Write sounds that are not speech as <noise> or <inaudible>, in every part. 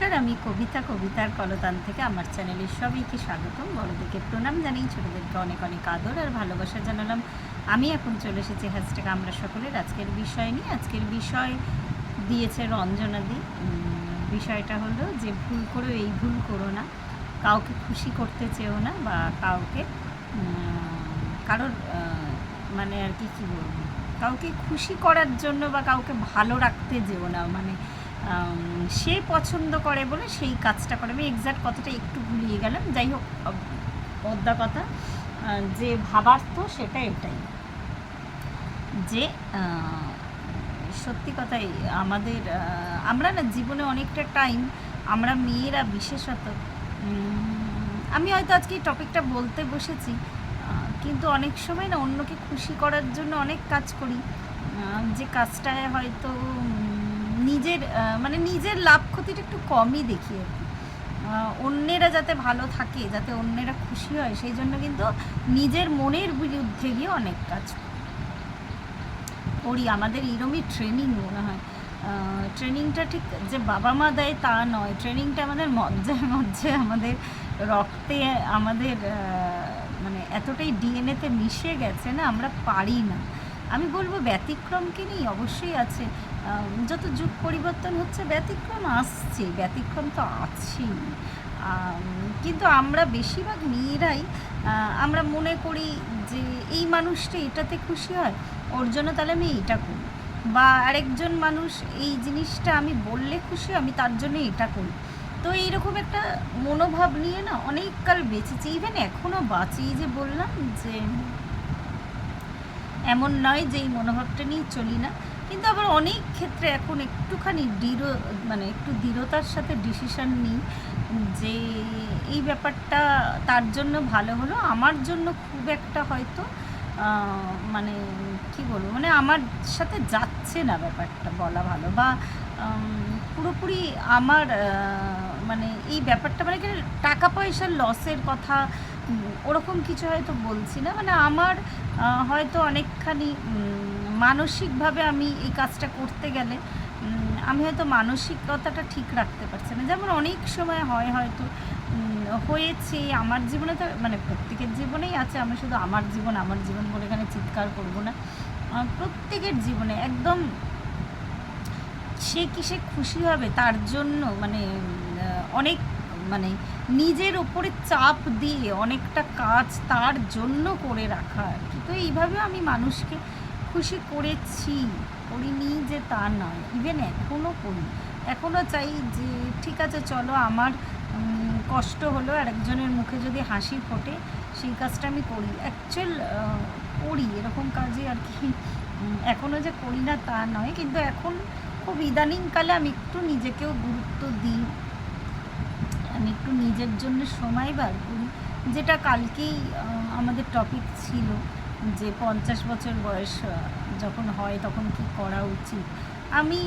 নমস্কার, আমি কবিতা, কবিতার কলতান থেকে আমার চ্যানেলে সবাইকে স্বাগতম। বড়দেরকে প্রণাম জানাই ছোটোদেরকে অনেক অনেক আদর আর ভালোবাসা জানালাম। আমি এখন চলে এসেছি হ্যাশট্যাগ আমরা সকলের আজকের বিষয় নিয়ে। আজকের বিষয় দিয়েছে রঞ্জনাদি। বিষয়টা হলো যে, ভুল করেও এই ভুল করো না। কাউকে খুশি করতে চেও না বা কাউকে কারোর মানে আর কি, কী বলব? কাউকে খুশি করার জন্য বা কাউকে ভালো রাখতে যেও না। মানে সে পছন্দ করে বলে সেই কাজটা করে। আমি এক্সাক্ট কথাটা একটু ভুলিয়ে গেলাম। যাই হোক পদ্মা কথা। যে ভাবার্থ সেটা এটাই। যে সত্যি কথাই আমাদের আমরা না জীবনে অনেকটা টাইম আমরা মেয়েরা বিশেষত আমি হয়তো আজকে এই টপিকটা বলতে বসেছি কিন্তু অনেক সময় না অন্যকে খুশি করার জন্য অনেক কাজ করি। যে কাজটায় হয়তো নিজের মানে নিজের লাভ ক্ষতিটা একটু কমই দেখি আর কি। অন্যেরা যাতে ভালো থাকে, যাতে অন্যেরা খুশি হয়, সেই জন্য কিন্তু নিজের মনের বিরুদ্ধে গিয়ে অনেক কাজ করি। আমাদের এরমই ট্রেনিং মনে হয়। ট্রেনিংটা ঠিক যে বাবা মা দেয় তা নয় ট্রেনিংটা আমাদের মজ্জায় মজ্জায় আমাদের রক্তে, আমাদের মানে এতটাই ডিএনএতে মিশে গেছে না, আমরা পারি না। আমি বলব ব্যতিক্রমকে নিয়ে অবশ্যই আছে। যত যুগ পরিবর্তন হচ্ছে, ব্যতিক্রম আসছে। ব্যতিক্রম তো আছেই। কিন্তু আমরা বেশিরভাগ মেয়েরাই আমরা মনে করি যে এই মানুষটা এটাতে খুশি হয়, ওর জন্য তাহলে আমি এইটা করি। বা আরেকজন মানুষ এই জিনিসটা আমি বললে খুশি, আমি তার জন্য এটা করি। তো এইরকম একটা মনোভাব নিয়ে না অনেককাল বেঁচেছি। ইভেন এখনও বাঁচি। যে বললাম যে এমন নয় যে এই মনোভাবটা নিয়ে চলি না। কিন্তু আবার অনেক ক্ষেত্রে এখন একটুখানি দৃঢ় মানে একটু দৃঢ়তার সাথে ডিসিশান নিই যে এই ব্যাপারটা তার জন্য ভালো হলো, আমার জন্য খুব একটা হয়তো মানে কি বলব মানে আমার সাথে যাচ্ছে না ব্যাপারটা বলা ভালো বা পুরোপুরি আমার মানে এই ব্যাপারটা মানে টাকা পয়সার লসের কথা ওরকম কিছু হয়তো বলছি না। মানে আমার হয়তো অনেকখানি মানসিকভাবে আমি এই কাজটা করতে গেলে আমি হয়তো মানসিকতাটা ঠিক রাখতে পারছি না। যেমন অনেক সময় হয় হয়তো হয়েছে, আমার জীবনে তো মানে প্রত্যেকের জীবনেই আছে, আমি শুধু আমার জীবন আমার জীবন বলে এখানে চিৎকার করব না। প্রত্যেকের জীবনে একদম সে কিসে খুশি হবে তার জন্য মানে অনেক মানে নিজের ওপরে চাপ দিয়ে অনেকটা কাজ তার জন্য করে রাখা আর কি। তো এইভাবে আমি মানুষকে খুশি করেছি, করিনি যে তা নয় ইভেন এখনও করি। এখনও চাই যে ঠিক আছে, চলো আমার কষ্ট হলো আর একজনের মুখে যদি হাসি ফোটে, সেই কাজটা আমি করি। অ্যাকচুয়াল করি, এরকম কাজে আর কি এখনও যে করি না তা নয়। কিন্তু এখন খুব ইদানিংকালে আমি একটু নিজেকেও গুরুত্ব দিই। আমি একটু নিজের জন্য সময় বার করি। যেটা কালকেই আমাদের টপিক ছিল যে পঞ্চাশ বছর বয়স যখন হয় তখন কি করা উচিত। আমি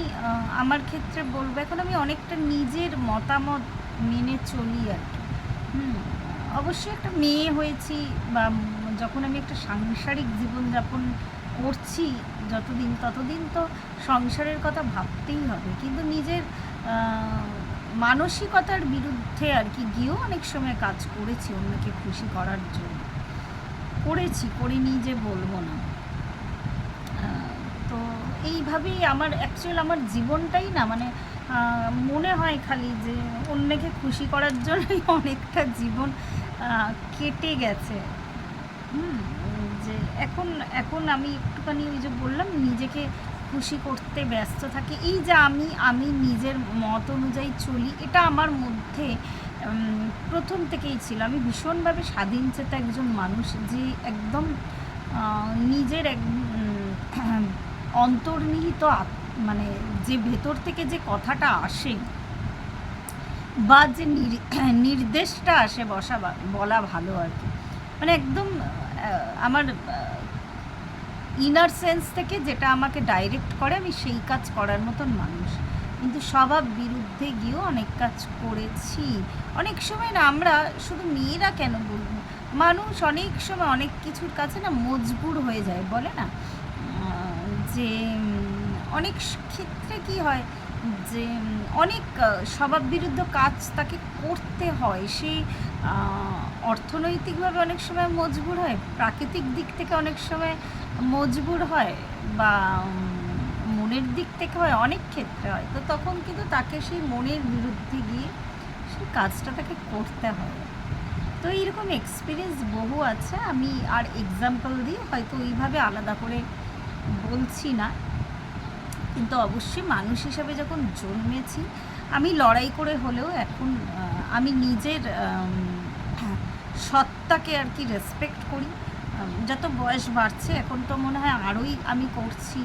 আমার ক্ষেত্রে বলব, এখন আমি অনেকটা নিজের মতামত মেনে চলি আর কি। অবশ্যই একটা মেয়ে হয়েছি বা যখন আমি একটা সাংসারিক জীবনযাপন করছি যতদিন, ততদিন তো সংসারের কথা ভাবতেই হবে। কিন্তু নিজের মানসিকতার বিরুদ্ধে আর কি গিয়েও অনেক সময় কাজ করেছি, অন্যকে খুশি করার জন্য। করেছি, করিনি যে বলব না। তো এইভাবেই আমার অ্যাকচুয়াল আমার জীবনটাই না মানে মনে হয় খালি যে অন্যকে খুশি করার জন্যই <laughs> অনেকটা জীবন কেটে গেছে। হুম, যে এখন এখন আমি একটুখানি ওই যে বললাম, নিজেকে খুশি করতে ব্যস্ত থাকি। এই যে আমি আমি নিজের মত অনুযায়ী চলি, এটা আমার মধ্যে প্রথম থেকেই ছিল। আমি ভীষণভাবে স্বাধীন চেতা একজন মানুষ যে একদম নিজের এক <clears throat> অন্তর্নিহিত মানে যে ভেতর থেকে যে কথাটা আসে বা যে নির- <clears throat> নির্দেশটা আসে বসা, বলা ভালো আর কি। মানে একদম আমার ইনার সেন্স থেকে যেটা আমাকে ডাইরেক্ট করে, আমি সেই কাজ করার মতন মানুষ। কিন্তু স্বভাব বিরুদ্ধে গিয়েও অনেক কাজ করেছি। অনেক সময় না আমরা শুধু মেয়েরা কেন বলব? মানুষ অনেক সময় অনেক কিছুর কাছে না মজবুর হয়ে যায়, বলে না? যে অনেক ক্ষেত্রে কি হয়? যে অনেক স্বভাব বিরুদ্ধ কাজ তাকে করতে হয়। সে আহ, অর্থনৈতিকভাবে অনেক সময় মজবুর হয় প্রাকৃতিক দিক থেকে অনেক সময় মজবুর হয় বা মনের দিক থেকে হয় অনেক ক্ষেত্রে হয়। তো তখন কিন্তু তাকে সেই মনের বিরুদ্ধে গিয়ে সেই কাজটা তাকে করতে হয়। তো এইরকম এক্সপিরিয়েন্স বহু আছে। আমি আর এক্সাম্পল দিয়ে হয়তো ওইভাবে আলাদা করে বলছি না। কিন্তু অবশ্যই মানুষ হিসাবে যখন জন্মেছি আমি লড়াই করে হলেও এখন আমি নিজের আম, সত্তাকে আর কি রেসপেক্ট করি। যত বয়স বাড়ছে এখন তো মনে হয় আরোই আমি করছি।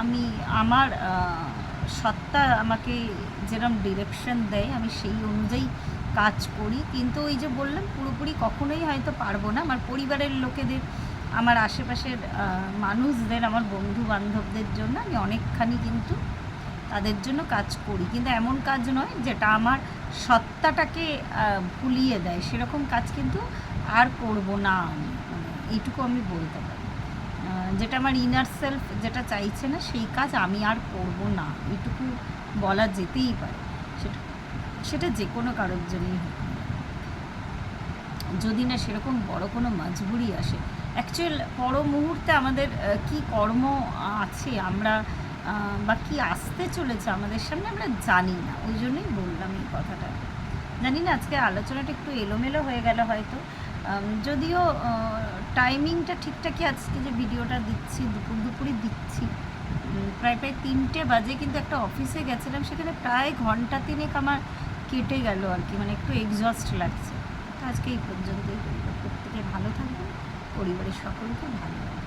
আমি আমার সত্তা আমাকে যেরকম ডিরেকশন দেয় আমি সেই অনুযায়ী কাজ করি। কিন্তু ওই যে বললাম পুরোপুরি কখনোই হয়তো পারব না। আমার পরিবারের লোকেদের আমার আশেপাশের মানুষদের, আমার বন্ধু বান্ধবদের জন্য আমি অনেকখানি কিন্তু তাদের জন্য কাজ করি। কিন্তু এমন কাজ নয় যেটা আমার সত্তাটাকে ভুলিয়ে দেয়। সেরকম কাজ কিন্তু আর করব না আমি। মানে এইটুকু আমি বলতে পারি। যেটা আমার ইনার সেলফ যেটা চাইছে না, সেই কাজ আমি আর করব না। এইটুকু বলা যেতেই পারে। সেটা সেটা যে কোনো কারোর জন্যই হোক। যদি না সেরকম বড় কোনো মজবুরি আসে অ্যাকচুয়াল পর মুহূর্তে আমাদের কি কর্ম আছে, আমরা বা কি আসতে চলেছে আমাদের সামনে আমরা জানি না। ওই জন্যই বললাম এই কথাটা। জানি না, আজকে আলোচনাটা একটু এলোমেলো হয়ে গেল হয়তো। যদিও টাইমিংটা ঠিকঠাকই আজকে যে ভিডিওটা দিচ্ছি, দুপুর, দুপুরই দিচ্ছি। প্রায় প্রায় তিনটে বাজে কিন্তু একটা অফিসে গেছিলাম, সেখানে প্রায় ঘণ্টা তিনেক আমার কেটে গেল আর কি মানে একটু এক্সস্ট লাগছে। আজকে এই পর্যন্তই। প্রত্যেকে ভালো থাকবেন। পরিবারের সকলকে ভালো